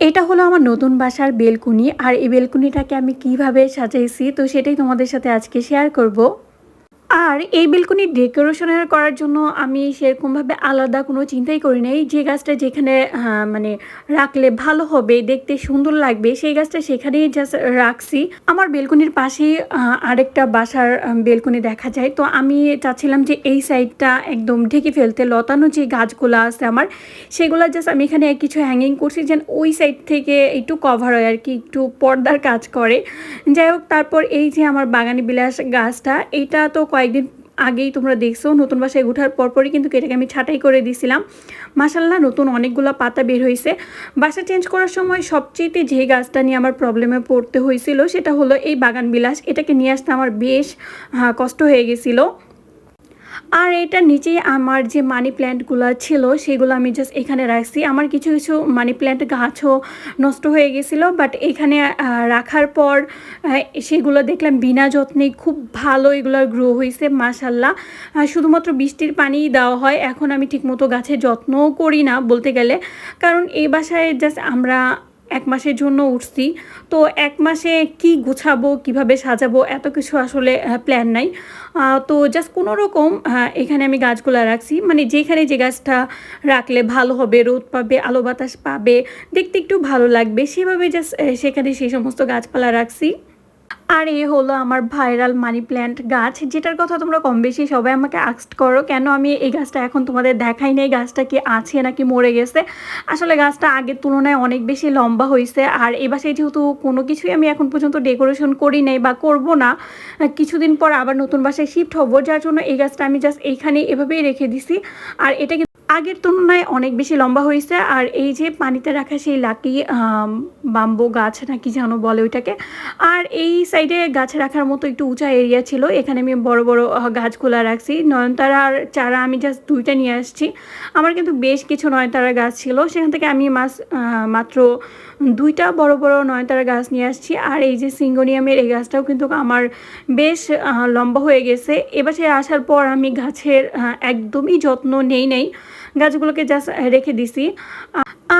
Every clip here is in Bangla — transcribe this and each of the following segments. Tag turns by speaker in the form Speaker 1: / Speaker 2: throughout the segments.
Speaker 1: এটা হলো আমার নতুন বাসার বেলকুনি, আর এই বেলকুনিটাকে আমি কীভাবে সাজাইছি তো সেটাই তোমাদের সাথে আজকে শেয়ার করব। আর এই বেলকুনি ডেকোরেশনের করার জন্য আমি সেরকমভাবে আলাদা কোনো চিন্তাই করি নাই। যে গাছটা যেখানে মানে রাখলে ভালো হবে, দেখতে সুন্দর লাগবে, সেই গাছটা সেখানেই জাস্ট রাখছি। আমার বেলকুনির পাশেই আরেকটা বাসার বেলকুনি দেখা যায়। তো আমি চাচ্ছিলাম যে এই সাইডটা একদম ঢেকে ফেলতে, লতানো যে গাছগুলো আছে আমার, সেগুলো জাস্ট আমি এখানে কিছু হ্যাঙ্গিং করছি যেন ওই সাইড থেকে একটু কভার হয় আর কি, একটু পর্দার কাজ করে। যাই হোক, তারপর এই যে আমার বাগানি বিলাস গাছটা, এটা তো কয়েকদিন আগেই তোমরা দেখছ, নতুন বাসায় উঠার পরপরই কিন্তু এটাকে আমি ছাঁটাই করে দিছিলাম। মাসাল্লাহ নতুন অনেকগুলো পাতা বের হয়েছে বাসা চেঞ্জ করার সময় সবচেয়েতে যে গাছটা নিয়ে আমার প্রবলেমে পড়তে হয়েছিল সেটা হলো এই বাগান বিলাস। এটাকে নিয়ে আসতে আমার বেশ কষ্ট হয়ে গেছিল। আর এটার নিচেই আমার যে মানি প্ল্যান্টগুলো ছিল, সেগুলো আমি জাস্ট এখানে রাখছি। আমার কিছু কিছু মানি প্ল্যান্ট গাছও নষ্ট হয়ে গেছিল বাট এখানে রাখার পর সেগুলো দেখলাম বিনা যত্নে খুব ভালো এগুলো গ্রো হয়েছে মাশাল্লাহ শুধুমাত্র বৃষ্টির পানিই দেওয়া হয়। এখন আমি ঠিকমতো গাছের যত্নও করি না বলতে গেলে। কারণ এই বাসায় জাস্ট আমরা এক মাসের জন্য উঠছি। তো এক মাসে কি গুছাবো, কীভাবে সাজাবো, এত কিছু আসলে প্ল্যান নাই। তো জাস্ট কোনো রকম এখানে আমি গাছগুলো রাখছি। মানে যেখানে যে গাছটা রাখলে ভালো হবে, রোদ পাবে, আলো বাতাস পাবে, দেখতে একটু ভালো লাগবে, সেভাবে জাস্ট সেখানে সেই সমস্ত গাছপালা রাখছি। আর এ হলো আমার ভাইরাল মানি প্ল্যান্ট গাছ, যেটার কথা তোমরা কম বেশি সবাই আমাকে আক্সড করো, কেন আমি এই গাছটা এখন তোমাদের দেখাই নেই? গাছটা কি আছে নাকি মরে গেছে? আসলে গাছটা আগের তুলনায় অনেক বেশি লম্বা হয়েছে আর এই বাসায় যেহেতু কোনো কিছুই আমি এখন পর্যন্ত ডেকোরেশন করি নাই বা করব না, কিছুদিন পর আবার নতুন বাসায় শিফট হব, যার জন্য এই গাছটা আমি জাস্ট এইখানে এভাবেই রেখে দিছি, আর এটা আগের তুলনায় অনেক বেশি লম্বা হয়েছে, আর এই যে পানিতে রাখা সেই লাকি বাম্বো গাছ নাকি যেন বলে ওইটাকে, আর এই সাইডে গাছ রাখার মতো একটু উঁচা এরিয়া ছিল, এখানে আমি বড় বড় গাছগুলা রাখছি নয়নতারার চারা আমি জাস্ট দুইটা নিয়ে আসছি, আমার কিন্তু বেশ কিছু নয়নতারা গাছ ছিল, সেখান থেকে আমি মাস মাত্র দুইটা বড় বড় নয়নতারা গাছ নিয়ে আসছি, আর এই যে সিঙ্গোনিয়ামের এই গাছটাও কিন্তু আমার বেশ লম্বা হয়ে গেছে এবারে আসার পর আমি গাছের একদমই যত্ন নেই নেই গাছগুলোকে জাস্ট রেখে দিছি।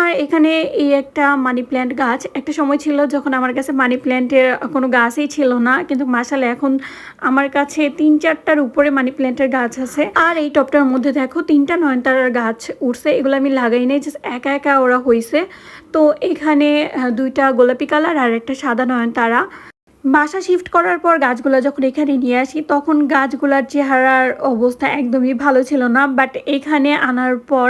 Speaker 1: আর এখানে এই একটা মানি প্ল্যান্ট গাছ, একটা সময় ছিল যখন আমার কাছে মানি প্ল্যান্টের কোনো গাছই ছিল না, কিন্তু মাসালে এখন আমার কাছে তিন চারটার উপরে মানি প্ল্যান্টের গাছ আছে। আর এই টপটার মধ্যে দেখো তিনটা নয়নতারার গাছ উঠছে, এগুলো আমি লাগাই নাই জাস্ট একা একা ওরা হয়েছে তো এখানে দুইটা গোলাপি কালার আর একটা সাদা নয়নতারা। বাসা শিফট করার পর গাছগুলো যখন এখানে নিয়ে আসি, তখন গাছগুলার চেহারার অবস্থা একদমই ভালো ছিল না। বাট এখানে আনার পর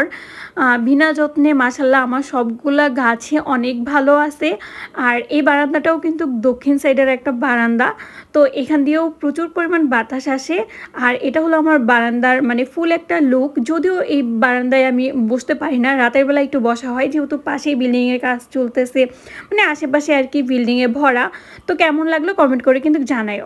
Speaker 1: বিনা যত্নে মাসাল্লাহ আমার সবগুলা গাছে অনেক ভালো আছে। আর এই বারান্দাটাও কিন্তু দক্ষিণ সাইডের একটা বারান্দা। তো এখান দিয়েও প্রচুর পরিমাণ বাতাস আসে। আর এটা হলো আমার বারান্দার মানে ফুল একটা লুক যদিও এই বারান্দায় আমি বসতে পারি না, রাতের বেলা একটু বসা হয়, যেহেতু পাশেই বিল্ডিংয়ের কাজ চলতেছে। মানে আশেপাশে আর কি বিল্ডিংয়ে ভরা। তো কেমন লাগল কমেন্ট করে কিন্তু জানাইও